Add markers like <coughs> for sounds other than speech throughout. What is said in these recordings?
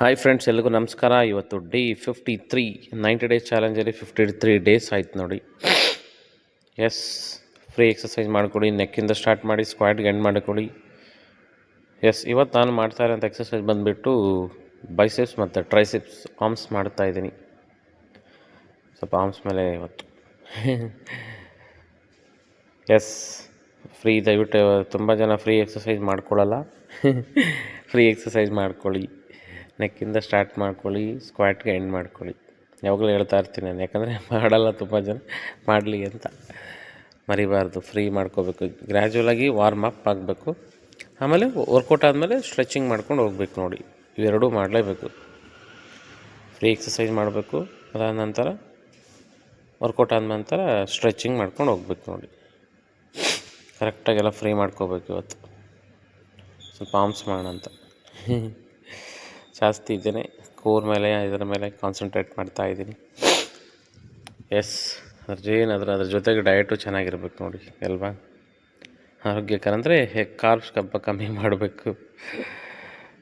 Hi friends ಎಲ್ರಿಗೂ ನಮಸ್ಕಾರ. ಇವತ್ತು day fifty three ninety days ಚಾಲೆಂಜಲ್ಲಿ fifty three days ಆಯ್ತು ನೋಡಿ. ಎಸ್ ಫ್ರೀ ಎಕ್ಸಸೈಸ್ ಮಾಡ್ಕೊಳ್ಳಿ ನೆಕ್ಕಿಂದ ಸ್ಟಾರ್ಟ್ ಮಾಡಿ ಸ್ಕ್ವಾಟ್ಗೆ ಎಂಡ್ ಮಾಡ್ಕೊಳ್ಳಿ. ಎಸ್ ಇವತ್ತು ನಾನು ಮಾಡ್ತಾ ಇರೋಂಥ ಎಕ್ಸಸೈಸ್ ಬಂದುಬಿಟ್ಟು ಬೈಸೆಪ್ಸ್ ಮತ್ತು ಟ್ರೈಸೆಪ್ಸ್ ಆರ್ಮ್ಸ್ ಮಾಡ್ತಾ ಇದ್ದೀನಿ. ಸ್ವಲ್ಪ ಆರ್ಮ್ಸ್ ಮೇಲೆ ಇವತ್ತು. ಎಸ್ ಫ್ರೀ ದಯವಿಟ್ಟು, ತುಂಬ ಜನ ಫ್ರೀ ಎಕ್ಸಸೈಸ್ ಮಾಡ್ಕೊಳ್ಳಲ್ಲ. ಫ್ರೀ ಎಕ್ಸಸೈಸ್ ಮಾಡ್ಕೊಳ್ಳಿ. ನೆಕ್ಕಿಂದ ಸ್ಟಾರ್ಟ್ ಮಾಡ್ಕೊಳ್ಳಿ ಸ್ಕ್ವಾಟ್ಗೆ ಎಂಡ್ ಮಾಡ್ಕೊಳ್ಳಿ. ಯಾವಾಗಲೂ ಹೇಳ್ತಾ ಇರ್ತೀನಿ ನಾನು, ಯಾಕಂದರೆ <laughs> ಮಾಡಲ್ಲ ತುಂಬ ಜನ, ಮಾಡಲಿ ಅಂತ. ಮರಿಬಾರ್ದು ಫ್ರೀ ಮಾಡ್ಕೋಬೇಕು. ಗ್ರ್ಯಾಜುವಲಾಗಿ ವಾರ್ಮ್ ಅಪ್ ಆಗಬೇಕು. ಆಮೇಲೆ ವರ್ಕೌಟ್ ಆದಮೇಲೆ ಸ್ಟ್ರೆಚಿಂಗ್ ಮಾಡ್ಕೊಂಡು ಹೋಗ್ಬೇಕು ನೋಡಿ. ಇವೆರಡೂ ಮಾಡಲೇಬೇಕು. ಫ್ರೀ ಎಕ್ಸಸೈಸ್ ಮಾಡಬೇಕು. ಅದಾದ ನಂತರ ವರ್ಕೌಟ್ ಆದ ನಂತರ ಸ್ಟ್ರೆಚಿಂಗ್ ಮಾಡ್ಕೊಂಡು ಹೋಗ್ಬೇಕು ನೋಡಿ. ಕರೆಕ್ಟಾಗೆಲ್ಲ ಫ್ರೀ ಮಾಡ್ಕೋಬೇಕು ಇವತ್ತು. ಸ್ವಲ್ಪ ಆಮ್ಸ್ ಮಾಡೋಣ ಅಂತ <laughs> ಜಾಸ್ತಿ ಇದ್ದೇನೆ. ಕೋರ್ ಮೇಲೆ, ಇದರ ಮೇಲೆ ಕಾನ್ಸಂಟ್ರೇಟ್ ಮಾಡ್ತಾ ಇದ್ದೀನಿ. ಎಸ್ ಅದ್ರ ಏನಾದರೂ ಅದ್ರ ಜೊತೆಗೆ ಡಯಟು ಚೆನ್ನಾಗಿರ್ಬೇಕು ನೋಡಿ, ಅಲ್ವಾ? ಆರೋಗ್ಯಕರ ಅಂದರೆ ಕಾರ್ಬ್ಸ್ ಕಬ್ಬ ಕಮ್ಮಿ ಮಾಡಬೇಕು.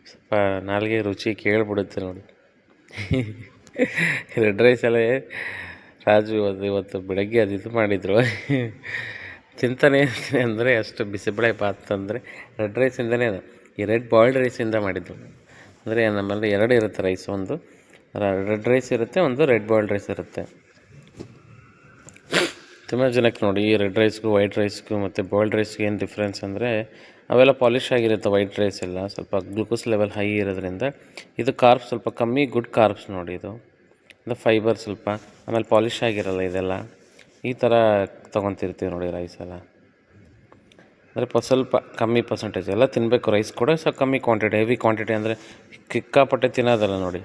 ಸ್ವಲ್ಪ ನಾಲ್ಗೆ ರುಚಿ ಕೇಳಿಬಿಡುತ್ತೆ ನೋಡಿ. ರೆಡ್ ರೈಸ್ ಎಲ್ಲ ರಾಜು ಅದು ಇವತ್ತು ಬೆಳಗ್ಗೆ ಅದು ಇದು ಮಾಡಿದರು. ತಿಂತಾನೆ ಅಂದರೆ ಅಷ್ಟು ಬಿಸಿಬೇಳೆ ಬಾತ್ ಅಂದರೆ ರೆಡ್ ರೈಸಿಂದನೇ ಅದು. ಈ ರೆಡ್ ಬಾಯ್ಲ್ಡ್ ರೈಸಿಂದ ಮಾಡಿದ್ದು ಅಂದರೆ ನಮ್ಮಲ್ಲಿ ಎರಡು ಇರುತ್ತೆ ರೈಸ್ ಒಂದು. ರೆಡ್ ರೈಸ್ ಇರುತ್ತೆ, ಒಂದು ರೆಡ್ ಬಾಯ್ಲ್ಡ್ ರೈಸ್ ಇರುತ್ತೆ. ತುಂಬ ಜನಕ್ಕೆ ನೋಡಿ, ಈ ರೆಡ್ ರೈಸ್ಗೂ ವೈಟ್ ರೈಸ್ಗೂ ಮತ್ತು ಬಾಯ್ಲ್ಡ್ ರೈಸ್ಗೆ ಏನು ಡಿಫ್ರೆನ್ಸ್ ಅಂದರೆ ಅವೆಲ್ಲ ಪಾಲಿಶ್ ಆಗಿರುತ್ತೆ ವೈಟ್ ರೈಸ್ ಎಲ್ಲ. ಸ್ವಲ್ಪ ಗ್ಲುಕೋಸ್ ಲೆವೆಲ್ ಹೈ ಇರೋದ್ರಿಂದ ಇದು ಕಾರ್ಬ್ಸ್ ಸ್ವಲ್ಪ ಕಮ್ಮಿ ಗುಡ್ ಕಾರ್ಬ್ಸ್ ನೋಡಿ ಇದು. ಅಂದರೆ ಫೈಬರ್ ಸ್ವಲ್ಪ, ಆಮೇಲೆ ಪಾಲಿಶ್ ಆಗಿರಲ್ಲ ಇದೆಲ್ಲ. ಈ ಥರ ತೊಗೊತಿರ್ತೀವಿ ನೋಡಿ ರೈಸ್ ಎಲ್ಲ. ಅಂದರೆ ಸ್ವಲ್ಪ ಕಮ್ಮಿ ಪರ್ಸೆಂಟೇಜ್ ಎಲ್ಲ ತಿನ್ನಬೇಕು ರೈಸ್ ಕೂಡ ಸ್ವಲ್ಪ ಕಮ್ಮಿ ಕ್ವಾಂಟಿಟಿ ಹೆವಿ ಕ್ವಾಂಟಿಟಿ ಅಂದರೆ ಸಿಕ್ಕಾಪಟ್ಟೆ ತಿನ್ನೋದಲ್ಲ ನೋಡಿ.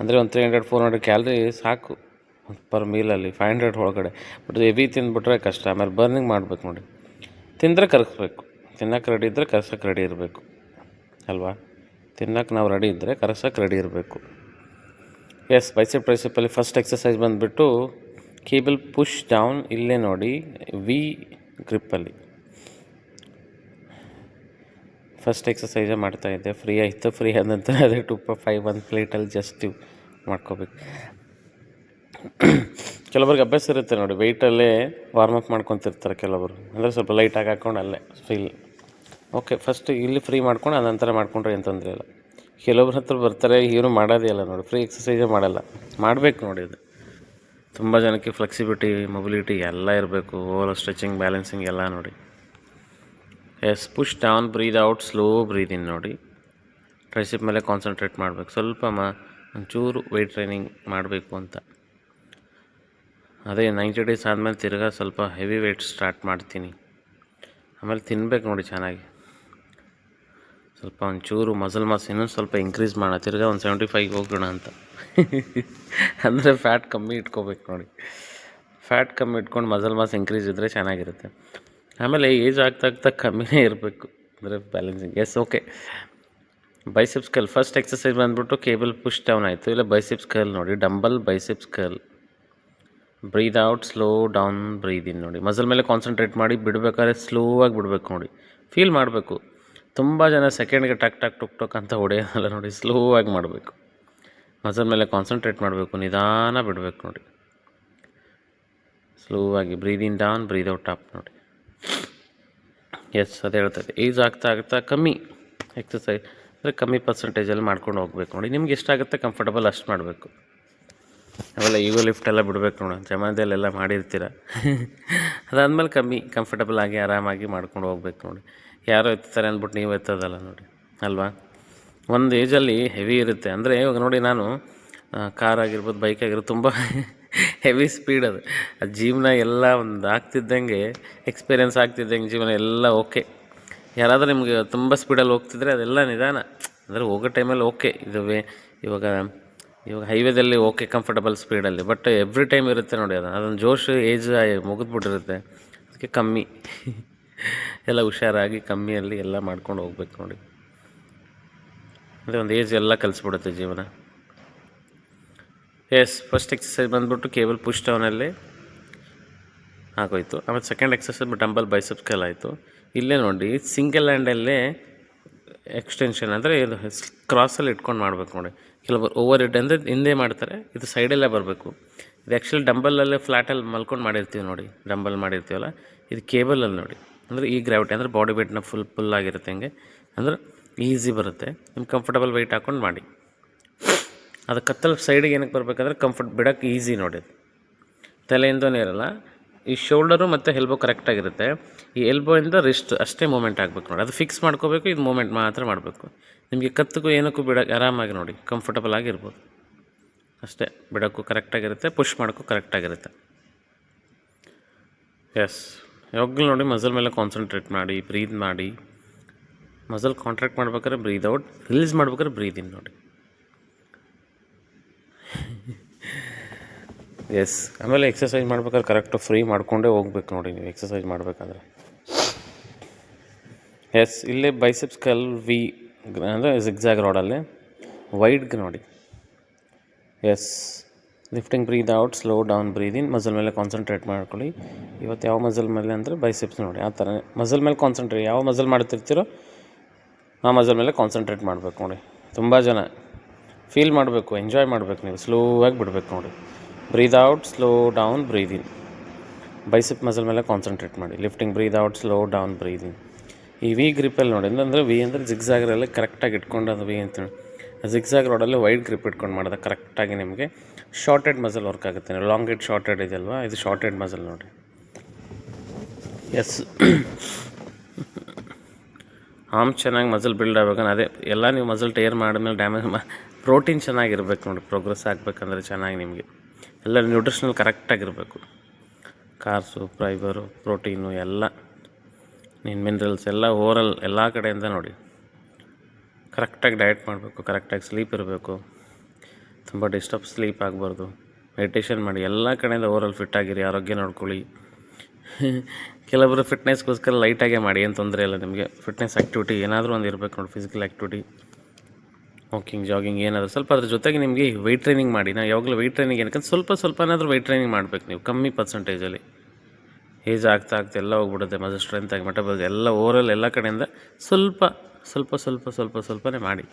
ಅಂದರೆ ಒಂದು three hundred four hundred calorie ಸಾಕು ಪರ್ ಮೀಲಲ್ಲಿ ಫೈವ್ ಹಂಡ್ರೆಡ್ ಒಳಗಡೆ. ಬಟ್ ಹೆವಿ ತಿಂದುಬಿಟ್ರೆ ಕಷ್ಟ, ಆಮೇಲೆ ಬರ್ನಿಂಗ್ ಮಾಡಬೇಕು ನೋಡಿ. ತಿಂದರೆ ಕರಗಿಸ್ಬೇಕು ತಿನ್ನೋಕೆ ರೆಡಿ ಇದ್ದರೆ ಕರ್ಸಕ್ಕೆ ರೆಡಿ ಇರಬೇಕು. ಅಲ್ವಾ? ತಿನ್ನೋಕೆ ನಾವು ರೆಡಿ ಇದ್ದರೆ ಕರ್ಸಕ್ಕೆ ರೆಡಿ ಇರಬೇಕು. ಎಸ್ ಬೈಸೆಪ್ ಟ್ರೈಸೆಪ್ಪಲ್ಲಿ ಫಸ್ಟ್ ಎಕ್ಸಸೈಸ್ ಬಂದುಬಿಟ್ಟು ಕೇಬಲ್ ಪುಷ್ ಡೌನ್ ಇಲ್ಲೇ ನೋಡಿ ವಿ ಗ್ರಿಪ್ಪಲ್ಲಿ ಫಸ್ಟ್ ಎಕ್ಸಸೈಸೇ ಮಾಡ್ತಾಯಿದ್ದೆ ಫ್ರೀ ಆಯಿತು. ಫ್ರೀ ಆದ ನಂತರ ಅದೇ ಟು ಪ ಫೈವ್ ಒಂದು ಪ್ಲೇಟಲ್ಲಿ ಜಸ್ಟ್ ಮಾಡ್ಕೋಬೇಕು. ಕೆಲವ್ರಿಗೆ ಅಭ್ಯಾಸ ಇರುತ್ತೆ ನೋಡಿ. ವೆಯ್ಟಲ್ಲೇ ವಾರ್ಮಪ್ ಮಾಡ್ಕೊತಿರ್ತಾರೆ ಕೆಲವರು. ಅಂದರೆ ಸ್ವಲ್ಪ ಲೈಟಾಗಿ ಹಾಕ್ಕೊಂಡು ಅಲ್ಲೇ ಫೀಲ್ ಓಕೆ ಫಸ್ಟ್ ಇಲ್ಲಿ ಫ್ರೀ ಮಾಡ್ಕೊಂಡು ಅದಂತರ ಮಾಡ್ಕೊಂಡ್ರೆ ಏನು ತೊಂದರೆ ಇಲ್ಲ. ಕೆಲವ್ರ ಹತ್ರ ಬರ್ತಾರೆ, ಏನು ಮಾಡೋದೇ ಇಲ್ಲ ನೋಡಿ. ಫ್ರೀ ಎಕ್ಸಸೈಸೇ ಮಾಡಲ್ಲ. ಮಾಡಬೇಕು ನೋಡಿ ಅದು. ತುಂಬ ಜನಕ್ಕೆ ಫ್ಲೆಕ್ಸಿಬಿಲಿಟಿ ಮೊಬಿಲಿಟಿ ಎಲ್ಲ ಇರಬೇಕು. ಓವರ್ ಸ್ಟ್ರೆಚಿಂಗ್ ಬ್ಯಾಲೆನ್ಸಿಂಗ್ ಎಲ್ಲ ನೋಡಿ. Yes push down breathe out slow breathe in ನೋಡಿ. ಟ್ರೈಸಿಪ್ ಮೇಲೆ ಕಾನ್ಸಂಟ್ರೇಟ್ ಮಾಡಬೇಕು. ಸ್ವಲ್ಪ ಮ, ಒಂಚೂರು ವೆಯ್ಟ್ ಟ್ರೈನಿಂಗ್ ಮಾಡಬೇಕು ಅಂತ. ಅದೇ ನೈಂಟಿ ಡೇಸ್ ಆದಮೇಲೆ ತಿರ್ಗಾ ಸ್ವಲ್ಪ ಹೆವಿ ವೆಯ್ಟ್ ಸ್ಟಾರ್ಟ್ ಮಾಡ್ತೀನಿ. ಆಮೇಲೆ ತಿನ್ಬೇಕು ನೋಡಿ ಚೆನ್ನಾಗಿ. ಸ್ವಲ್ಪ ಒಂಚೂರು ಮಸಲ್ ಮಾಸ್ ಇನ್ನೂ ಸ್ವಲ್ಪ ಇನ್ಕ್ರೀಸ್ ಮಾಡೋಣ. ತಿರ್ಗಾ ಒಂದು ಸೆವೆಂಟಿ ಫೈವ್ ಹೋಗೋಣ ಅಂತ. ಅಂದರೆ ಫ್ಯಾಟ್ ಕಮ್ಮಿ ಇಟ್ಕೋಬೇಕು ನೋಡಿ. ಫ್ಯಾಟ್ ಕಮ್ಮಿ ಇಟ್ಕೊಂಡು ಮಸಲ್ ಮಾಸ್ ಇನ್ಕ್ರೀಸ್ ಇದ್ದರೆ ಚೆನ್ನಾಗಿರುತ್ತೆ. ಆಮೇಲೆ ಏಜ್ ಆಗ್ತಾ ಆಗ್ತಾ ಕಮ್ಮಿನೇ ಇರಬೇಕು. ಅಂದರೆ balancing yes okay biceps curl first exercise ಬಂದುಬಿಟ್ಟು ಕೇಬಲ್ ಪುಷ್ ಡೌನ್ ಆಯಿತು. ಇಲ್ಲ ಬೈಸಿಪ್ಸ್ ಕರ್ಲ್ ನೋಡಿ. Dumbbell biceps curl breathe out slow down breathe in ನೋಡಿ. ಮಸಲ್ ಮೇಲೆ ಕಾನ್ಸಂಟ್ರೇಟ್ ಮಾಡಿ ಬಿಡಬೇಕಾದ್ರೆ ಸ್ಲೋ ಆಗಿ ಬಿಡಬೇಕು ನೋಡಿ. ಫೀಲ್ ಮಾಡಬೇಕು. ತುಂಬ ಜನ ಸೆಕೆಂಡ್ಗೆ ಟಕ್ ಟಕ್ ಟುಕ್ ಟಕ್ ಅಂತ ಹೊಡೆಯೋದಲ್ಲ ನೋಡಿ. ಸ್ಲೋ ಆಗಿ ಮಾಡಬೇಕು. ಮಸಲ್ ಮೇಲೆ ಕಾನ್ಸಂಟ್ರೇಟ್ ಮಾಡಬೇಕು. ನಿಧಾನ ಬಿಡಬೇಕು ನೋಡಿ. ಸ್ಲೋ ಆಗಿ breathe in down breathe out up ನೋಡಿ. ಎಸ್ ಅದು ಹೇಳ್ತದೆ. ಏಜ್ ಆಗ್ತಾ ಆಗ್ತಾ ಕಮ್ಮಿ ಎಕ್ಸಸೈಸ್ ಅಂದರೆ ಕಮ್ಮಿ ಪರ್ಸೆಂಟೇಜಲ್ಲಿ ಮಾಡ್ಕೊಂಡು ಹೋಗ್ಬೇಕು ನೋಡಿ. ನಿಮ್ಗೆ ಎಷ್ಟಾಗುತ್ತೆ ಕಂಫರ್ಟಬಲ್ ಅಷ್ಟು ಮಾಡಬೇಕು. ಅವೆಲ್ಲ ಈಗೋ ಲಿಫ್ಟ್ ಎಲ್ಲ ಬಿಡಬೇಕು ನೋಡಿ. ಜಮಾನದಲ್ಲೆಲ್ಲ ಮಾಡಿರ್ತೀರ. <laughs> ಅದಾದಮೇಲೆ ಕಮ್ಮಿ ಕಂಫರ್ಟಬಲ್ ಆಗಿ, ಆರಾಮಾಗಿ ಮಾಡ್ಕೊಂಡು ಹೋಗ್ಬೇಕು ನೋಡಿ. ಯಾರೋ ಎತ್ತಾರೆ ಅಂದ್ಬಿಟ್ಟು ನೀವು ಎತ್ತೋದಲ್ಲ ನೋಡಿ. ಅಲ್ವಾ? ಒಂದು ಏಜಲ್ಲಿ ಹೆವಿ ಇರುತ್ತೆ. ಅಂದರೆ ಇವಾಗ ನೋಡಿ ನಾನು ಕಾರ್ ಆಗಿರ್ಬೋದು ಬೈಕ್ ಆಗಿರ್ಬೋದು, ತುಂಬ ಹೆವಿ ಸ್ಪೀಡ್ ಅದು. ಆ ಜೀವನ ಎಲ್ಲ ಒಂದು ಆಗ್ತಿದ್ದಂಗೆ, ಎಕ್ಸ್ಪೀರಿಯೆನ್ಸ್ ಆಗ್ತಿದ್ದಂಗೆ ಜೀವನ ಎಲ್ಲ ಓಕೆ. ಯಾರಾದರೂ ನಿಮಗೆ ತುಂಬ ಸ್ಪೀಡಲ್ಲಿ ಹೋಗ್ತಿದ್ರೆ ಅದೆಲ್ಲ ನಿಧಾನ. ಅಂದರೆ ಹೋಗೋ ಟೈಮಲ್ಲಿ ಓಕೆ. ಇದು ಇವಾಗ ಇವಾಗ ಹೈವೇದಲ್ಲಿ ಓಕೆ, ಕಂಫರ್ಟಬಲ್ ಸ್ಪೀಡಲ್ಲಿ. ಬಟ್ ಎವ್ರಿ ಟೈಮ್ ಇರುತ್ತೆ ನೋಡಿ ಅದು. ಅದೊಂದು ಜೋಶ್ ಏಜ್ ಮುಗಿದ್ಬಿಟ್ಟಿರುತ್ತೆ. ಅದಕ್ಕೆ ಕಮ್ಮಿ. ಎಲ್ಲ ಹುಷಾರಾಗಿ ಕಮ್ಮಿಯಲ್ಲಿ ಎಲ್ಲ ಮಾಡ್ಕೊಂಡು ಹೋಗ್ಬೇಕು ನೋಡಿ. ಅಂದರೆ ಒಂದು ಏಜ್ ಎಲ್ಲ ಕಲಿಸ್ಬಿಡುತ್ತೆ ಜೀವನ. ಎಸ್ ಫಸ್ಟ್ ಎಕ್ಸಸೈಸ್ ಬಂದುಬಿಟ್ಟು ಕೇಬಲ್ ಪುಷ್ ಡೌನಲ್ಲಿ ಆಗೋಯ್ತು. ಆಮೇಲೆ ಸೆಕೆಂಡ್ ಎಕ್ಸಸೈಸ್ ಡಂಬಲ್ ಬೈಸೆಪ್ಸ್ ಕಲ್ ಆಯಿತು. ಇಲ್ಲೇ ನೋಡಿ ಸಿಂಗಲ್ ಹ್ಯಾಂಡಲ್ಲೇ ಎಕ್ಸ್ಟೆನ್ಷನ್ ಅಂದರೆ ಇದು ಕ್ರಾಸಲ್ಲಿ ಇಟ್ಕೊಂಡು ಮಾಡಬೇಕು ನೋಡಿ. ಕೆಲವರು ಓವರ್ ಇಡ್ ಅಂದರೆ ಹಿಂದೆ ಮಾಡ್ತಾರೆ, ಇದು ಸೈಡಲ್ಲೇ ಬರಬೇಕು. ಇದು ಆ್ಯಕ್ಚುಲಿ ಡಂಬಲಲ್ಲೇ ಫ್ಲಾಟಲ್ಲಿ ಮಲ್ಕೊಂಡು ಮಾಡಿರ್ತೀವಿ ನೋಡಿ ಡಂಬಲ್ ಮಾಡಿರ್ತೀವಲ್ಲ, ಇದು ಕೇಬಲಲ್ಲಿ ನೋಡಿ. ಅಂದರೆ ಈ ಗ್ರಾವಿಟಿ ಅಂದರೆ ಬಾಡಿ ವೇಟ್ನ ಫುಲ್ ಫುಲ್ ಆಗಿರುತ್ತೆ ಹಂಗೆ. ಅಂದ್ರೆ ಈಸಿ ಬರುತ್ತೆ. ನಿಮ್ಗೆ ಕಂಫರ್ಟಬಲ್ ವೆಯ್ಟ್ ಹಾಕ್ಕೊಂಡು ಮಾಡಿ. ಅದು ಕತ್ತಲು ಸೈಡಿಗೆ ಏನಕ್ಕೆ ಬರಬೇಕಂದ್ರೆ ಕಂಫರ್ಟ್ ಬಿಡೋಕ್ಕೆ ಈಸಿ ನೋಡಿ. ತಲೆಯಿಂದನೇ ಇರಲ್ಲ. ಈ ಶೋಲ್ಡರು ಮತ್ತು ಎಲ್ಬೋ ಕರೆಕ್ಟಾಗಿರುತ್ತೆ ಈ ಎಲ್ಬೋಯಿಂದ ರಿಸ್ಟ್ ಅಷ್ಟೇ ಮೂಮೆಂಟ್ ಆಗಬೇಕು ನೋಡಿ. ಅದು ಫಿಕ್ಸ್ ಮಾಡ್ಕೋಬೇಕು, ಇದು ಮೂಮೆಂಟ್ ಮಾತ್ರ ಮಾಡಬೇಕು. ನಿಮಗೆ ಕತ್ತಕ್ಕೂ ಏನಕ್ಕೂ ಬಿಡೋಕ್ಕೆ ಆರಾಮಾಗಿ ನೋಡಿ. ಕಂಫರ್ಟಬಲ್ ಆಗಿರ್ಬೋದು. ಅಷ್ಟೇ, ಬಿಡೋಕ್ಕೂ ಕರೆಕ್ಟಾಗಿರುತ್ತೆ ಪುಷ್ ಮಾಡೋಕ್ಕೂ ಕರೆಕ್ಟಾಗಿರುತ್ತೆ ಎಸ್ ಯಾವಾಗಲೂ ನೋಡಿ ಮಸಲ್ ಮೇಲೆ ಕಾನ್ಸಂಟ್ರೇಟ್ ಮಾಡಿ ಬ್ರೀದ್ ಮಾಡಿ. ಮಸಲ್ ಕಾಂಟ್ರಾಕ್ಟ್ ಮಾಡ್ಬೇಕಾದ್ರೆ ಬ್ರೀದ್ ಔಟ್ ರಿಲೀಸ್ ಮಾಡ್ಬೇಕಾದ್ರೆ ಬ್ರೀದ್ ನೋಡಿ. ಎಸ್ ಆಮೇಲೆ ಎಕ್ಸಸೈಸ್ ಮಾಡ್ಬೇಕಾದ್ರೆ ಕರೆಕ್ಟು ಫ್ರೀ ಮಾಡಿಕೊಂಡೇ ಹೋಗ್ಬೇಕು ನೋಡಿ ನೀವು ಎಕ್ಸಸೈಸ್ ಮಾಡಬೇಕಾದ್ರೆ. ಎಸ್ ಇಲ್ಲೇ ಬೈಸೆಪ್ಸ್ ಕಲ್ ವಿ ಅಂದರೆ ಜಿಗ್ಜಾಗ್ ರೋಡಲ್ಲಿ ವೈಡ್ಗೆ ನೋಡಿ. Yes lifting breathe out slow down breathe in muscle ಮೇಲೆ ಕಾನ್ಸಂಟ್ರೇಟ್ ಮಾಡ್ಕೊಳ್ಳಿ. ಇವತ್ತು ಯಾವ ಮಸಲ್ ಮೇಲೆ ಅಂದರೆ ಬೈಸೆಪ್ಸ್ ನೋಡಿ, ಆ ಥರ. ಮಸಲ್ ಮೇಲೆ ಕಾನ್ಸಂಟ್ರೇಟ್ ಯಾವ ಮಸಲ್ ಮಾಡ್ತಿರ್ತೀರೋ ಆ ಮಸಲ್ ಮೇಲೆ ಕಾನ್ಸಂಟ್ರೇಟ್ ಮಾಡಬೇಕು ನೋಡಿ. ತುಂಬ ಜನ. ಫೀಲ್ ಮಾಡಬೇಕು ಎಂಜಾಯ್ ಮಾಡಬೇಕು ನೀವು ಸ್ಲೋ ಆಗಿ ಬಿಡಬೇಕು ನೋಡಿ. Breathe out slow down breathe in bicep muscle ಮೇಲೆ ಕಾನ್ಸಂಟ್ರೇಟ್ ಮಾಡಿ. Lifting breathe out slow down breathe in ಈ ವಿ ಗ್ರಿಪ್ಪಲ್ಲಿ ನೋಡಿ, ಅಂದರೆ ವಿ ಅಂದರೆ ಜಿಗ್ಸಾಗ್ರಲ್ಲಿ ಕರೆಕ್ಟಾಗಿ ಇಟ್ಕೊಂಡು ಅದು ವಿ ಅಂತೇಳಿ ಜಿಗ್ಸಾಗ್ ರೋಡಲ್ಲಿ ವೈಡ್ ಗ್ರಿಪ್ ಇಟ್ಕೊಂಡು ಮಾಡಿದೆ ಕರೆಕ್ಟಾಗಿ ನಿಮಗೆ ಶಾರ್ಟೆಡ್ ಮಸಲ್ ವರ್ಕ್ ಆಗುತ್ತೆ. ಲಾಂಗ್ ಹೆಡ್ ಶಾರ್ಟೆಡ್ ಇದೆಯಲ್ವಾ? ಇದು ಶಾರ್ಟೆಡ್ ಮಸಲ್ ನೋಡಿ. ಎಸ್ ಆಮ್ ಚೆನ್ನಾಗಿ ಮಸಲ್ ಬಿಲ್ಡ್ ಆಗ್ಬೇಕಂದ್ರೆ ಅದೇ, ಎಲ್ಲ ನೀವು ಮಸಲ್ ಟೇರ್ ಮಾಡಿದ್ಮೇಲೆ ಡ್ಯಾಮೇಜ್ ಪ್ರೋಟೀನ್ ಚೆನ್ನಾಗಿರ್ಬೇಕು ನೋಡಿ. ಪ್ರೋಗ್ರೆಸ್ ಆಗಬೇಕಂದ್ರೆ ಚೆನ್ನಾಗಿ ನಿಮಗೆ. ಎಲ್ಲ ನ್ಯೂಟ್ರಿಷನಲ್ ಕರೆಕ್ಟಾಗಿರಬೇಕು ಕಾರ್ಸು ಫೈಬರು ಪ್ರೋಟೀನು ಎಲ್ಲ, ನೀನು ಮಿನರಲ್ಸ್ ಎಲ್ಲ ಓವರಲ್ ಎಲ್ಲ ಕಡೆಯಿಂದ ನೋಡಿ. ಕರೆಕ್ಟಾಗಿ ಡಯಟ್ ಮಾಡಬೇಕು ಕರೆಕ್ಟಾಗಿ ಸ್ಲೀಪ್ ಇರಬೇಕು. ತುಂಬ ಡಿಸ್ಟರ್ಬ್ ಸ್ಲೀಪ್ ಆಗಬಾರ್ದು. ಮೆಡಿಟೇಷನ್ ಮಾಡಿ, ಎಲ್ಲ ಕಡೆಯಿಂದ ಓವರಲ್ ಫಿಟ್ ಆಗಿರಿ, ಆರೋಗ್ಯ ನೋಡ್ಕೊಳ್ಳಿ. ಕೆಲವೊಬ್ಬರು ಫಿಟ್ನೆಸ್ಗೋಸ್ಕರ ಲೈಟಾಗೇ ಮಾಡಿ, ಏನು ತೊಂದರೆ ಇಲ್ಲ ನಿಮಗೆ. ಫಿಟ್ನೆಸ್ ಆ್ಯಕ್ಟಿವಿಟಿ ಏನಾದರೂ ಒಂದು ಇರಬೇಕು ನೋಡಿ ಫಿಸಿಕಲ್ ಆ್ಯಕ್ಟಿವಿಟಿ ವಾಕಿಂಗ್ ಜಾಗಿಂಗ್ ಏನಾದರೂ ಸ್ವಲ್ಪ ಅದ್ರ ಜೊತೆಗೆ ನಿಮಗೆ ವೆಯ್ಟ್ ಟ್ರೈನಿಂಗ್ ಮಾಡಿ. ನಾವು ಯಾವಾಗಲೂ ವೆಯ್ಟ್ ಟ್ರೈನಿಂಗ್ ಏನಕ್ಕೆ ಸ್ವಲ್ಪ ಸ್ವಲ್ಪನಾದರೂ ವೆಯ್ಟ್ ಟ್ರೈನಿಂಗ್ ಮಾಡಬೇಕು ನೀವು. ಕಮ್ಮಿ ಪರ್ಸೆಂಟೇಜಲ್ಲಿ ಏಜ್ ಆಗ್ತಾ ಆಗ್ತಾ ಎಲ್ಲ ಹೋಗ್ಬಿಡುತ್ತೆ. ಮಸಲ್ ಸ್ಟ್ರೆಂತ್ ಆಗಿ ಮೆಟಬಲ್ ಎಲ್ಲ ಓವರಲ್ ಎಲ್ಲ ಕಡೆಯಿಂದ ಸ್ವಲ್ಪ ಸ್ವಲ್ಪ ಸ್ವಲ್ಪ ಸ್ವಲ್ಪ, ಸ್ವಲ್ಪನೇ ಮಾಡಿ.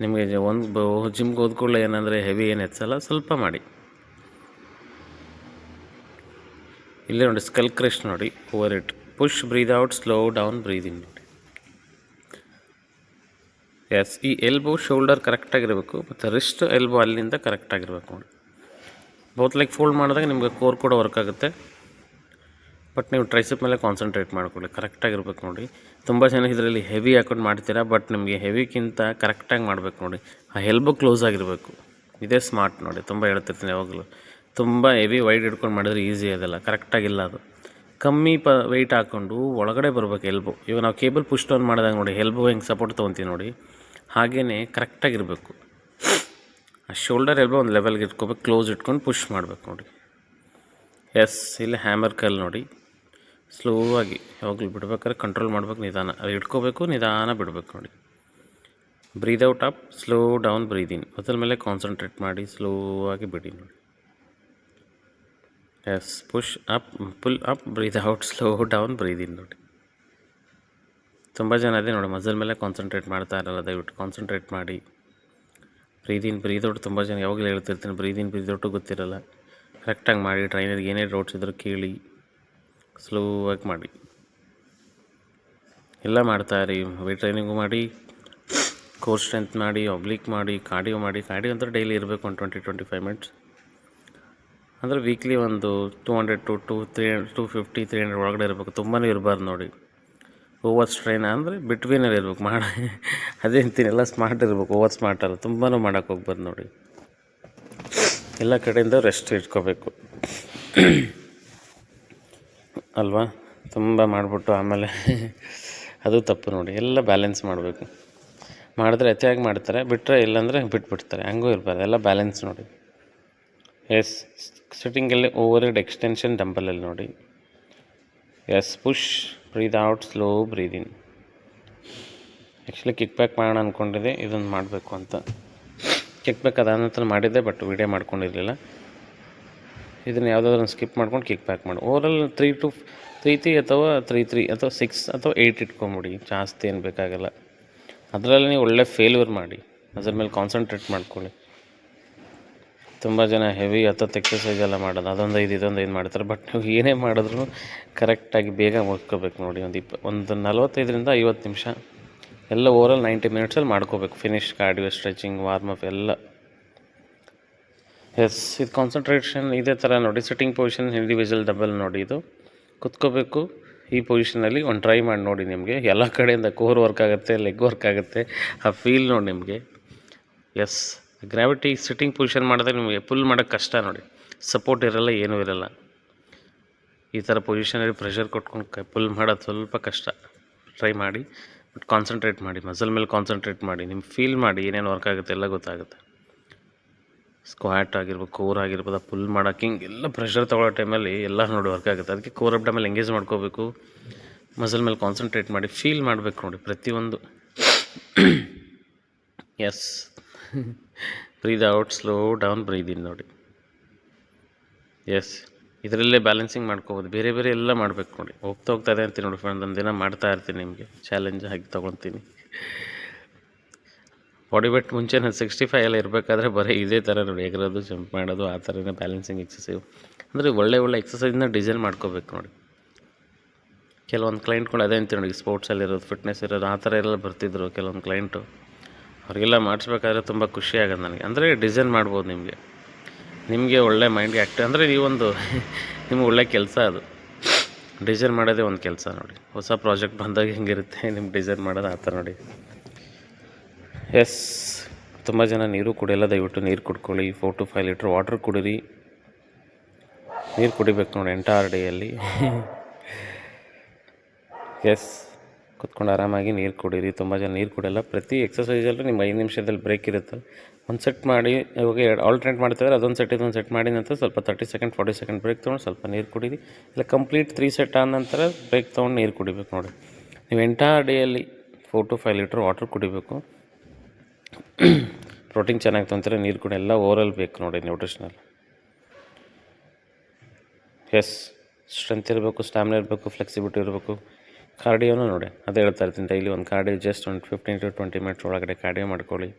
ನಿಮಗೆ ಒಂದು ಜಿಮ್ಗೆ ಓದ್ಕೊಳ್ಳೆ ಏನಂದರೆ ಹೆವಿ ಏನು ಹೆಚ್ಚಲ್ಲ ಸ್ವಲ್ಪ ಮಾಡಿ. ಇಲ್ಲೇ ನೋಡಿ ಸ್ಕಲ್ ಕ್ರೆಶ್ ನೋಡಿ. Over it push breathe out slow down breathing yes ಈ ಎಲ್ಬೋ ಶೋಲ್ಡರ್ ಕರೆಕ್ಟಾಗಿರಬೇಕು ಮತ್ತು ರಿಸ್ಟ್ ಎಲ್ಬೋ ಅಲ್ಲಿಂದ ಕರೆಕ್ಟಾಗಿರ್ಬೇಕು ನೋಡಿ ಬೌತ್ ಲೈಕ್ ಫೋಲ್ಡ್ ಮಾಡಿದಾಗ ನಿಮಗೆ ಕೋರ್ ಕೂಡ ವರ್ಕ್ ಆಗುತ್ತೆ. ಬಟ್ ನೀವು ಟ್ರೈಸಪ್ ಮೇಲೆ ಕಾನ್ಸಂಟ್ರೇಟ್ ಮಾಡ್ಕೊಳ್ಳಿ ಕರೆಕ್ಟಾಗಿರ್ಬೇಕು ನೋಡಿ. ತುಂಬ ಜನ ಇದರಲ್ಲಿ ಹೆವಿ ಹಾಕೊಂಡು ಮಾಡ್ತೀರಾ ಬಟ್ ನಿಮಗೆ ಹೆವಿಗಿಂತ ಕರೆಕ್ಟಾಗಿ ಮಾಡಬೇಕು ನೋಡಿ. ಆ ಎಲ್ಬೋ ಕ್ಲೋಸ್ ಆಗಿರಬೇಕು. ಇದೇ ಸ್ಮಾರ್ಟ್ ನೋಡಿ, ತುಂಬ ಹೇಳ್ತಿರ್ತೀನಿ ಯಾವಾಗಲೂ. ತುಂಬ ಹೆವಿ ವೈಡ್ ಹಿಡ್ಕೊಂಡು ಮಾಡಿದ್ರೆ ಈಸಿ ಅದಲ್ಲ ಕರೆಕ್ಟಾಗಿಲ್ಲ ಅದು. ಕಮ್ಮಿ ಪ ವೆಯ್ಟ್ ಹಾಕ್ಕೊಂಡು ಒಳಗಡೆ ಬರ್ಬೇಕು ಎಲ್ಬೋ ಇವಾಗ ನಾವು ಕೇಬಲ್ ಪುಷ್ ಡೌನ್ ಮಾಡಿದಾಗ ನೋಡಿ ಎಲ್ಬೋ ಹೆಂಗೆ ಸಪೋರ್ಟ್ ತೊಗೊತೀವಿ ನೋಡಿ. ಹಾಗೇ ಕರೆಕ್ಟಾಗಿರಬೇಕು. ಆ ಶೋಲ್ಡರ್ ಎಲ್ಬೋ ಒಂದು ಲೆವೆಲ್ಗೆ ಇಟ್ಕೋಬೇಕು ಕ್ಲೋಸ್ ಇಟ್ಕೊಂಡು ಪುಷ್ ಮಾಡಬೇಕು ನೋಡಿ. ಎಸ್ ಇಲ್ಲಿ ಹ್ಯಾಮರ್ ಕಲ್ ನೋಡಿ. ಸ್ಲೋ ಆಗಿ ಯಾವಾಗಲೂ ಬಿಡ್ಬೇಕಾದ್ರೆ ಕಂಟ್ರೋಲ್ ಮಾಡ್ಬೇಕು, ನಿಧಾನ. ಅದು ಇಟ್ಕೋಬೇಕು, ನಿಧಾನ ಬಿಡಬೇಕು ನೋಡಿ. Breathe out up slow down breathe in ಮೊದಲ ಮೇಲೆ ಕಾನ್ಸಂಟ್ರೇಟ್ ಮಾಡಿ ಸ್ಲೋ ಆಗಿ ಬಿಡಿ ನೋಡಿ. Yes push up pull up breathe out slow down breathe ನೋಡಿ. ತುಂಬ ಜನ ಅದೇ ನೋಡಿ ಮಜಲ್ ಮೇಲೆ ಕಾನ್ಸಂಟ್ರೇಟ್ ಮಾಡ್ತಾ ಇರಲ್ಲ, ದಯವಿಟ್ಟು ಕಾನ್ಸಂಟ್ರೇಟ್ ಮಾಡಿ. ಬ್ರೀದಿನ್ ಬ್ರೀದ್ ಔಟ್ ತುಂಬ ಜನ, ಯಾವಾಗಲೂ ಹೇಳ್ತಿರ್ತೀನಿ ಬ್ರೀದಿನ್ ಬ್ರೀದ್ ಔಟು ಗೊತ್ತಿರಲ್ಲ ಕರೆಕ್ಟಾಗಿ ಮಾಡಿ ಟ್ರೈನರ್ಗೆ ಏನೇ ಡೌಟ್ಸ್ ಇದ್ರೂ ಕೇಳಿ ಸ್ಲೋ ಆಗಿ ಮಾಡಿ. ಎಲ್ಲ ಮಾಡ್ತಾ ಇರಿ ವೆಯ್ಟ್ ಟ್ರೈನಿಂಗು ಮಾಡಿ ಕೋರ್ ಸ್ಟ್ರೆಂತ್ ಮಾಡಿ ಒಬ್ಲಿಕ್ ಮಾಡಿ ಕಾರ್ಡಿಯೋ ಮಾಡಿ ಕಾರ್ಡಿಯೋ ಅಂದರೆ ಡೈಲಿ ಇರಬೇಕು ಒಂದು ಟ್ವೆಂಟಿ ಟ್ವೆಂಟಿ ಫೈವ್ ಮಿನಿಟ್ಸ್ ಅಂದರೆ ವೀಕ್ಲಿ ಒಂದು two hundred to to three to fifty three hundred ಒಳಗಡೆ ಇರಬೇಕು ತುಂಬಾ ಇರಬಾರ್ದು ನೋಡಿ. ಓವರ್ ಸ್ಟ್ರೈನ್ ಅಂದರೆ ಬಿಟ್ವೀನಲ್ಲಿ ಇರ್ಬೇಕು, ಮಾಡ. ಅದೇ ಅಂತೀನಿ, ಎಲ್ಲ ಸ್ಮಾರ್ಟ್ ಇರಬೇಕು, ಓವರ್ ಸ್ಮಾರ್ಟ್ ಅಲ್ಲ ತುಂಬಾ ಮಾಡೋಕ್ಕೆ ಹೋಗ್ಬಾರ್ದು ನೋಡಿ. ಎಲ್ಲ ಕಡೆಯಿಂದ ರೆಸ್ಟ್ ಇಟ್ಕೋಬೇಕು. ಅಲ್ವಾ? ತುಂಬ ಮಾಡಿಬಿಟ್ಟು ಆಮೇಲೆ ಅದು ತಪ್ಪು ನೋಡಿ, ಎಲ್ಲ ಬ್ಯಾಲೆನ್ಸ್ ಮಾಡಬೇಕು. ಮಾಡಿದ್ರೆ ಅತಿಯಾಗಿ ಮಾಡ್ತಾರೆ ಬಿಟ್ಟರೆ ಇಲ್ಲಾಂದರೆ ಬಿಟ್ಬಿಡ್ತಾರೆ, ಹಂಗೂ ಇರಬಾರ್ದು, ಎಲ್ಲ ಬ್ಯಾಲೆನ್ಸ್ ನೋಡಿ. ಎಸ್ ಸಿಟ್ಟಿಂಗಲ್ಲಿ ಓವರ್ ಎಕ್ಸ್ಟೆನ್ಷನ್ ಡಂಬಲಲ್ಲಿ ನೋಡಿ. Yes push breathe out slow breathe in actually kick back ಮಾಡೋಣ ಅಂದ್ಕೊಂಡಿದ್ದೆ ಇದನ್ನು ಮಾಡಬೇಕು ಅಂತ. ಕಿಕ್ ಬ್ಯಾಕ್ ಅದಾದ ನಂತರ ಮಾಡಿದ್ದೆ ಬಟ್ ವೀಡಿಯೋ ಮಾಡ್ಕೊಂಡಿರಲಿಲ್ಲ. ಇದನ್ನು ಯಾವುದಾದ್ರೂ ಸ್ಕಿಪ್ ಮಾಡ್ಕೊಂಡು ಕಿಕ್ ಬ್ಯಾಕ್ ಮಾಡಿ overall three to three three ಅಥವಾ ತ್ರೀ ತ್ರೀ ಅಥವಾ ಸಿಕ್ಸ್ ಅಥವಾ ಏಯ್ಟ್ ಇಟ್ಕೊಂಬಿಡಿ. ಜಾಸ್ತಿ ಏನು ಬೇಕಾಗಲ್ಲ. ಅದರಲ್ಲಿ ನೀವು ಒಳ್ಳೆ ಫೇಲ್ಯೂರ್ ಮಾಡಿ. ಅದ್ರ ಮೇಲೆ ಕಾನ್ಸಂಟ್ರೇಟ್ ಮಾಡ್ಕೊಳ್ಳಿ. ತುಂಬ ಜನ ಹೆವಿ ಹತ್ತತ್ತು ಎಕ್ಸಸೈಸ್ ಎಲ್ಲ ಮಾಡೋದು. ಅದೊಂದು ಐದು, ಇದೊಂದು ಐದು ಮಾಡ್ತಾರೆ. ಬಟ್ ನೀವು ಏನೇ ಮಾಡಿದ್ರು ಕರೆಕ್ಟಾಗಿ ಬೇಗ ಮುಗ್ಕೋಬೇಕು ನೋಡಿ ಒಂದು ಇಪ್ಪ, ಒಂದು ನಲ್ವತ್ತೈದರಿಂದ ಐವತ್ತು ನಿಮಿಷ. ಎಲ್ಲ ಓವರಾಲ್ ನೈಂಟಿ ಮಿನಿಟ್ಸಲ್ಲಿ ಮಾಡ್ಕೋಬೇಕು. Finish cardio stretching warm up ಎಲ್ಲ. ಎಸ್ ಇದು ಕಾನ್ಸಂಟ್ರೇಷನ್ ಇದೇ ಥರ ನೋಡಿ. ಸಿಟ್ಟಿಂಗ್ ಪೊಸಿಷನ್ ಇಂಡಿವಿಜುವಲ್ ಡಬಲ್ ನೋಡಿ ಇದು. ಕುತ್ಕೋಬೇಕು. ಈ ಪೊಸಿಷನಲ್ಲಿ ಒಂದು ಟ್ರೈ ಮಾಡಿ ನೋಡಿ ನಿಮಗೆ. ಎಲ್ಲ ಕಡೆಯಿಂದ ಕೋರ್ ವರ್ಕ್ ಆಗುತ್ತೆ ಲೆಗ್ ವರ್ಕ್ ಆಗುತ್ತೆ. ಆ ಫೀಲ್ ನೋಡಿ ನಿಮಗೆ. ಎಸ್ ಗ್ರಾವಿಟಿ ಸಿಟ್ಟಿಂಗ್ ಪೊಸಿಷನ್ ಮಾಡಿದ್ರೆ ನಿಮಗೆ ಪುಲ್ ಮಾಡೋಕ್ಕೆ ಕಷ್ಟ ನೋಡಿ. ಸಪೋರ್ಟ್ ಇರಲ್ಲ, ಏನೂ ಇರಲ್ಲ. ಈ ಥರ ಪೊಸಿಷನಲ್ಲಿ ಪ್ರೆಷರ್ ಕೊಟ್ಕೊಂಡು ಪುಲ್ ಮಾಡೋದು ಸ್ವಲ್ಪ ಕಷ್ಟ. ಟ್ರೈ ಮಾಡಿ ಬಟ್ ಕಾನ್ಸಂಟ್ರೇಟ್ ಮಾಡಿ ಮಸಲ್ ಮೇಲೆ ಕಾನ್ಸಂಟ್ರೇಟ್ ಮಾಡಿ ನಿಮ್ಮ ಫೀಲ್ ಮಾಡಿ ಏನೇನು ವರ್ಕ್ ಆಗುತ್ತೆ ಎಲ್ಲ ಗೊತ್ತಾಗುತ್ತೆ. ಸ್ಕ್ವಾಟ್ ಆಗಿರ್ಬೋದು ಕೋರ್ ಆಗಿರ್ಬೋದು ಪುಲ್ ಮಾಡೋಕೆ ಹಿಂಗೆ ಎಲ್ಲ ಪ್ರೆಷರ್ ತೊಗೊಳ್ಳೋ ಟೈಮಲ್ಲಿ ಎಲ್ಲ ನೋಡಿ ವರ್ಕ್ ಆಗುತ್ತೆ. ಅದಕ್ಕೆ ಕೋರ್ ಅಪ್ ಟೈಮಲ್ಲಿ ಎಂಗೇಜ್ ಮಾಡ್ಕೋಬೇಕು. ಮಸಲ್ ಮೇಲೆ ಕಾನ್ಸಂಟ್ರೇಟ್ ಮಾಡಿ ಫೀಲ್ ಮಾಡಬೇಕು ನೋಡಿ ಪ್ರತಿಯೊಂದು. <coughs> Yes breathe out slow down breathe in ನೋಡಿ. ಎಸ್ ಇದರಲ್ಲೇ ಬ್ಯಾಲೆನ್ಸಿಂಗ್ ಮಾಡ್ಕೋಬೋದು. ಬೇರೆ ಬೇರೆ ಎಲ್ಲ ಮಾಡಬೇಕು ನೋಡಿ. ಹೋಗ್ತಾ ಹೋಗ್ತಾ ಇದೆ ಅಂತೀನಿ ನೋಡಿ ಫ್ರೆಂಡ್ ಒಂದು ದಿನ ಮಾಡ್ತಾ ಇರ್ತೀನಿ ನಿಮಗೆ. ಚಾಲೆಂಜ್ ಹಾಕಿ ತೊಗೊತೀನಿ ಬಾಡಿ ವೆಟ್ ಮುಂಚೆ ನಾನು ಸಿಕ್ಸ್ಟಿ ಫೈವ್ ಎಲ್ಲ ಇರಬೇಕಾದ್ರೆ ಬರೀ ಇದೇ ಥರ ನೋಡಿ, ಎಗರೋದು ಜಂಪ್ ಮಾಡೋದು, ಆ ಥರನೇ ಬ್ಯಾಲೆನ್ಸಿಂಗ್ ಎಕ್ಸಸೈವ್ ಅಂದರೆ ಒಳ್ಳೆ ಒಳ್ಳೆ ಎಕ್ಸಸೈಸ್ನ ಡಿಸೈನ್ ಮಾಡ್ಕೋಬೇಕು ನೋಡಿ. ಕೆಲವೊಂದು ಕ್ಲೈಂಟ್ಗಳು ಅದೇ ಅಂತೀನಿ ನೋಡಿ ಸ್ಪೋರ್ಟ್ಸಲ್ಲಿರೋದು ಫಿಟ್ನೆಸ್ ಇರೋದು ಆ ಥರ ಎಲ್ಲ ಬರ್ತಿದ್ರು ಕೆಲವೊಂದು ಕ್ಲೈಂಟು ಅವರಿಗೆಲ್ಲ ಮಾಡಿಸ್ಬೇಕಾದ್ರೆ ತುಂಬ ಖುಷಿ ಆಗೋದು ನನಗೆ. ಅಂದರೆ ಡಿಸೈನ್ ಮಾಡ್ಬೋದು ನಿಮಗೆ. ನಿಮಗೆ ಒಳ್ಳೆ ಮೈಂಡ್ಗೆ ಆ್ಯಕ್ಟಿವ್ ಅಂದರೆ ನೀವೊಂದು <laughs> ನಿಮ್ಗೆ ಒಳ್ಳೆ ಕೆಲಸ ಅದು. ಡಿಸೈನ್ ಮಾಡೋದೇ ಒಂದು ಕೆಲಸ ನೋಡಿ. ಹೊಸ ಪ್ರಾಜೆಕ್ಟ್ ಬಂದಾಗ ಹೆಂಗಿರುತ್ತೆ ನಿಮ್ಗೆ ಡಿಸೈನ್ ಮಾಡೋದು ಆ ಥರ ನೋಡಿ. ಎಸ್ ತುಂಬ ಜನ ನೀರು ಕುಡಿಯಲ್ಲ, ದಯವಿಟ್ಟು ನೀರು ಕುಡ್ಕೊಳ್ಳಿ. Four to five litre water ಕುಡೀರಿ. ನೀರು ಕುಡಿಬೇಕು ನೋಡಿ ಎಂಟಾರ್ ಡೇಯಲ್ಲಿ ಎಸ್ ಕುತ್ಕೊಂಡು ಆರಾಮಾಗಿ ನೀರು ಕುಡೀರಿ. ತುಂಬ ಜನ ನೀರು ಕುಡಿಯಲ್ಲ. ಪ್ರತಿ ಎಕ್ಸಸೈಸಲ್ಲೂ ನಿಮ್ಮ ಐದು ನಿಮಿಷದಲ್ಲಿ ಬ್ರೇಕ್ ಇರುತ್ತೆ. ಒಂದು ಸೆಟ್ ಮಾಡಿ, ಇವಾಗ ಎರಡು ಆಲ್ಟ್ರೇಟ್ ಮಾಡ್ತಿದ್ರೆ, ಅದೊಂದು ಸೆಟ್ ಇದೊಂದು ಸೆಟ್ ಮಾಡಿ ನಂತರ ಸ್ವಲ್ಪ thirty second forty second break ತೊಗೊಂಡು ಸ್ವಲ್ಪ ನೀರು ಕುಡೀರಿ. ಇಲ್ಲ ಕಂಪ್ಲೀಟ್ ತ್ರೀ ಸೆಟ್ ಆದ ನಂತರ ಬ್ರೇಕ್ ತೊಗೊಂಡು ನೀರು ಕುಡಿಬೇಕು ನೋಡಿ. ನೀವು entire ಡೇಯಲ್ಲಿ four to five litre water ಕುಡಿಬೇಕು. ಪ್ರೋಟೀನ್ ಚೆನ್ನಾಗಿ ತೊಂದರೆ ನೀರು ಕೂಡ, ಎಲ್ಲ ಓವರಲ್ ಬೇಕು ನೋಡಿ ನ್ಯೂಟ್ರಿಷನಲ್ ಎಸ್ ಸ್ಟ್ರೆಂತ್ ಇರಬೇಕು ಸ್ಟ್ಯಾಮಿನಾ ಇರಬೇಕು ಫ್ಲೆಕ್ಸಿಬಿಲಿಟಿ ಇರಬೇಕು. ಕಾರ್ಡಿಯೋನು ನೋಡಿ. ಅದೇ ಹೇಳ್ತಾ ಇರ್ತೀನಿ ಡೈಲಿ ಒಂದು ಕಾರ್ಡಿಯೋ ಜಸ್ಟ್ ಒಂದು ಫಿಫ್ಟೀನ್ ಟು ಟ್ವೆಂಟಿ ಮಿನಿಟ್ಸ್ ಒಳಗಡೆ ಕಾರ್ಡಿಯೋ ಮಾಡ್ಕೊಳ್ಳಿ.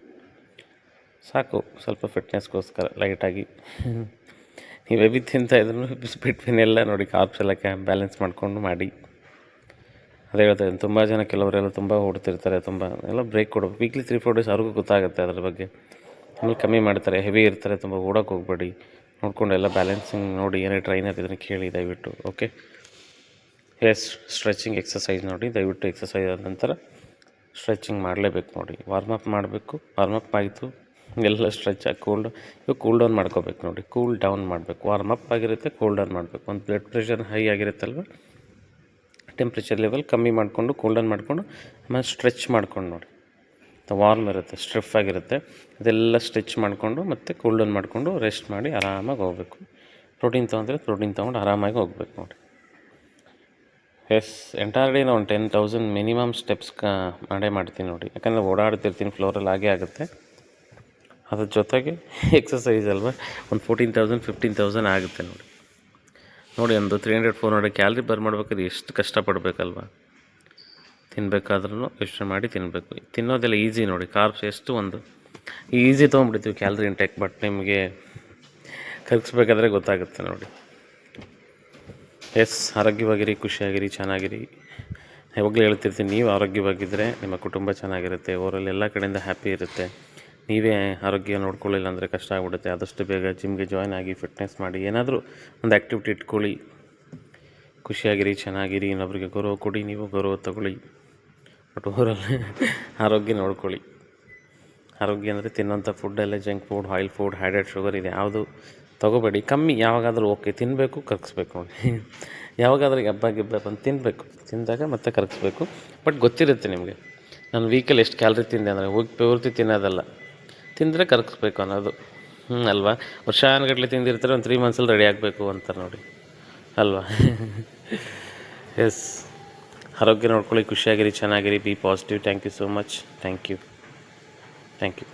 ಸಾಕು, ಸ್ವಲ್ಪ ಫಿಟ್ನೆಸ್ಗೋಸ್ಕರ ಲೈಟಾಗಿ ನೀವು ಬಿ ತಿಂತ ಇದ್ರು ಬಿಟ್ವೀನ್ ಎಲ್ಲ ನೋಡಿ ಕಾಪ್ಸ್ ಎಲ್ಲ ಕ್ಯಾ ಬ್ಯಾಲೆನ್ಸ್ ಮಾಡಿಕೊಂಡು ಮಾಡಿ. ಅದೇ ಹೇಳ್ತಾ ಇದ್ದೀನಿ, ತುಂಬ ಜನ ಕೆಲವರೆಲ್ಲ ತುಂಬ ಓಡ್ತಿರ್ತಾರೆ, ತುಂಬ, ಎಲ್ಲ ಬ್ರೇಕ್ ಕೊಡಬೇಕು ವೀಕ್ಲಿ ತ್ರೀ ಫೋರ್ ಡೇಸ್ ಅವ್ರಿಗೂ ಗೊತ್ತಾಗುತ್ತೆ ಅದ್ರ ಬಗ್ಗೆ. ಆಮೇಲೆ ಕಮ್ಮಿ ಮಾಡ್ತಾರೆ ಹೆವಿ ಇರ್ತಾರೆ, ತುಂಬ ಓಡೋಕೆ ಹೋಗಬೇಡಿ. ನೋಡ್ಕೊಂಡು ಎಲ್ಲ ಬ್ಯಾಲೆನ್ಸಿಂಗ್ ನೋಡಿ, ಏನೇ ಟ್ರೈನರ್ ಇದನ್ನು ಕೇಳಿ ದಯವಿಟ್ಟು ಓಕೆ ಎಸ್ ಸ್ಟ್ರೆಚಿಂಗ್ ಎಕ್ಸಸೈಸ್ ನೋಡಿ, ದಯವಿಟ್ಟು ಎಕ್ಸಸೈಸ್ ಆದ ನಂತರ ಸ್ಟ್ರೆಚಿಂಗ್ ಮಾಡಲೇಬೇಕು ನೋಡಿ. ವಾರ್ಮಪ್ ಮಾಡಬೇಕು ವಾರ್ಮಪ್ ಆಯಿತು, ಎಲ್ಲ ಸ್ಟ್ರೆಚ್ ಆಗಿ ಕೂಲ್ ಇವಾಗ ಕೂಲ್ ಡೌನ್ ಮಾಡ್ಕೋಬೇಕು ನೋಡಿ. ಕೂಲ್ ಡೌನ್ ಮಾಡಬೇಕು. ವಾರ್ಮಪ್ ಆಗಿರುತ್ತೆ, ಕೂಲ್ ಡೌನ್ ಮಾಡಬೇಕು. ಒಂದು ಬ್ಲಡ್ ಪ್ರೆಷರ್ ಹೈ ಆಗಿರುತ್ತಲ್ವ, ಟೆಂಪ್ರೇಚರ್ ಲೆವೆಲ್ ಕಮ್ಮಿ ಮಾಡಿಕೊಂಡು, ಕೂಲ್ ಡೌನ್ ಮಾಡಿಕೊಂಡು, ಆಮೇಲೆ ಸ್ಟ್ರೆಚ್ ಮಾಡ್ಕೊಂಡು ನೋಡಿ. ವಾರ್ಮ್ ಇರುತ್ತೆ, ಸ್ಟ್ರಿಫ್ ಆಗಿರುತ್ತೆ. ಅದೆಲ್ಲ ಸ್ಟ್ರೆಚ್ ಮಾಡಿಕೊಂಡು, ಮತ್ತು ಕೂಲ್ ಡೌನ್ ಮಾಡಿಕೊಂಡು, ರೆಸ್ಟ್ ಮಾಡಿ ಆರಾಮಾಗಿ ಹೋಗಬೇಕು. ಪ್ರೋಟೀನ್ ತೊಗೊಂಡ್ರೆ ಪ್ರೋಟೀನ್ ತೊಗೊಂಡು ಆರಾಮಾಗಿ ಹೋಗ್ಬೇಕು ನೋಡಿ. ಎಸ್ ಎಂಟೈರ್ ಡೇ ಒಂದು ಟೆನ್ ತೌಸಂಡ್ ಮಿನಿಮಮ್ ಸ್ಟೆಪ್ಸ್ ಕ ಮಾಡೇ ಮಾಡ್ತೀನಿ ನೋಡಿ. ಯಾಕಂದರೆ ಓಡಾಡ್ತಿರ್ತೀನಿ ಫ್ಲೋರಲ್ಲಿ ಹಾಗೇ ಆಗುತ್ತೆ. ಅದ್ರ ಜೊತೆಗೆ ಎಕ್ಸಸೈಸ್ ಅಲ್ವ? ಒಂದು ಫೋರ್ಟೀನ್ ತೌಸಂಡ್ ಫಿಫ್ಟೀನ್ ತೌಸಂಡ್ ಆಗುತ್ತೆ ನೋಡಿ. ನೋಡಿ, ಒಂದು three hundred four hundred calorie burn ಮಾಡ್ಬೇಕಾದ್ರೆ ಎಷ್ಟು ಕಷ್ಟಪಡಬೇಕಲ್ವ? ತಿನ್ನಬೇಕಾದ್ರೂ ಯೋಚನೆ ಮಾಡಿ ತಿನ್ನಬೇಕು ತಿನ್ನೋದೆಲ್ಲ ಈಸಿ ನೋಡಿ. ಕಾರ್ಬ್ಸ್ ಎಷ್ಟು ಒಂದು ಈಸಿ ತೊಗೊಂಡ್ಬಿಡ್ತೀವಿ ಕ್ಯಾಲ್ರಿ ಇಂಟೆಕ್ ಬಟ್ ನಿಮಗೆ ಕರ್ಗಿಸ್ಬೇಕಾದ್ರೆ ಗೊತ್ತಾಗುತ್ತೆ ನೋಡಿ. ಎಸ್, ಆರೋಗ್ಯವಾಗಿರಿ, ಖುಷಿಯಾಗಿರಿ, ಚೆನ್ನಾಗಿರಿ. ಯಾವಾಗಲೂ ಹೇಳ್ತಿರ್ತೀನಿ, ನೀವು ಆರೋಗ್ಯವಾಗಿದ್ದರೆ ನಿಮ್ಮ ಕುಟುಂಬ ಚೆನ್ನಾಗಿರುತ್ತೆ ಓವರಲ್ಲಿ ಎಲ್ಲ ಕಡೆಯಿಂದ ಹ್ಯಾಪಿ ಇರುತ್ತೆ. ನೀವೇ ಆರೋಗ್ಯ ನೋಡ್ಕೊಳ್ಳಿಲ್ಲ ಅಂದರೆ ಕಷ್ಟ ಆಗ್ಬಿಡುತ್ತೆ. ಆದಷ್ಟು ಬೇಗ ಜಿಮ್ಗೆ ಜಾಯ್ನ್ ಆಗಿ ಫಿಟ್ನೆಸ್ ಮಾಡಿ, ಏನಾದರೂ ಒಂದು ಆ್ಯಕ್ಟಿವಿಟಿ ಇಟ್ಕೊಳ್ಳಿ. ಖುಷಿಯಾಗಿರಿ, ಚೆನ್ನಾಗಿರಿ, ಇನ್ನೊಬ್ರಿಗೆ ಗೌರವ ಕೊಡಿ, ನೀವು ಗೌರವ ತಗೊಳ್ಳಿ. ಬಟ್ ಊರಲ್ಲಿ ಆರೋಗ್ಯ ನೋಡ್ಕೊಳ್ಳಿ. ಆರೋಗ್ಯ ಅಂದರೆ ತಿನ್ನೋಂಥ ಫುಡ್ಡೆಲ್ಲ junk food oil food hydrate sugar ಇದೆ. ಯಾವುದು ತೊಗೋಬೇಡಿ. ಕಮ್ಮಿ ಯಾವಾಗಾದರೂ ಓಕೆ ತಿನ್ನಬೇಕು ಕರ್ಗಿಸ್ಬೇಕು ನೋಡಿ. ಯಾವಾಗಾದ್ರೂ ಹಬ್ಬ, ಗಿಬ್ಬ ಬಂದು ತಿನ್ನಬೇಕು ತಿಂದಾಗ ಮತ್ತೆ ಕರಗಿಸ್ಬೇಕು ಬಟ್ ಗೊತ್ತಿರುತ್ತೆ ನಿಮಗೆ, ನಾನು ವೀಕಲ್ಲಿ ಎಷ್ಟು ಕ್ಯಾಲ್ರಿ ತಿಂದೆ ಅಂದರೆ, ಹೋಗಿ ಪೂರ್ತಿ ತಿನ್ನೋದಲ್ಲ. ತಿಂದರೆ ಕರ್ಗಿಸ್ಬೇಕು ಅನ್ನೋದು. ಹ್ಞೂ ಅಲ್ವಾ? ವರ್ಷಾನುಗಟ್ಲೆ ತಿಂದಿರ್ತಾರೆ, ಒಂದು ತ್ರೀ ಮಂತ್ಸಲ್ಲಿ ರೆಡಿ ಆಗಬೇಕು ಅಂತ ನೋಡಿ. ಅಲ್ವಾ? ಎಸ್ ಆರೋಗ್ಯ ನೋಡ್ಕೊಳ್ಳಿ, ಖುಷಿಯಾಗಿರಿ, ಚೆನ್ನಾಗಿರಿ be positive thank you so much thank you thank you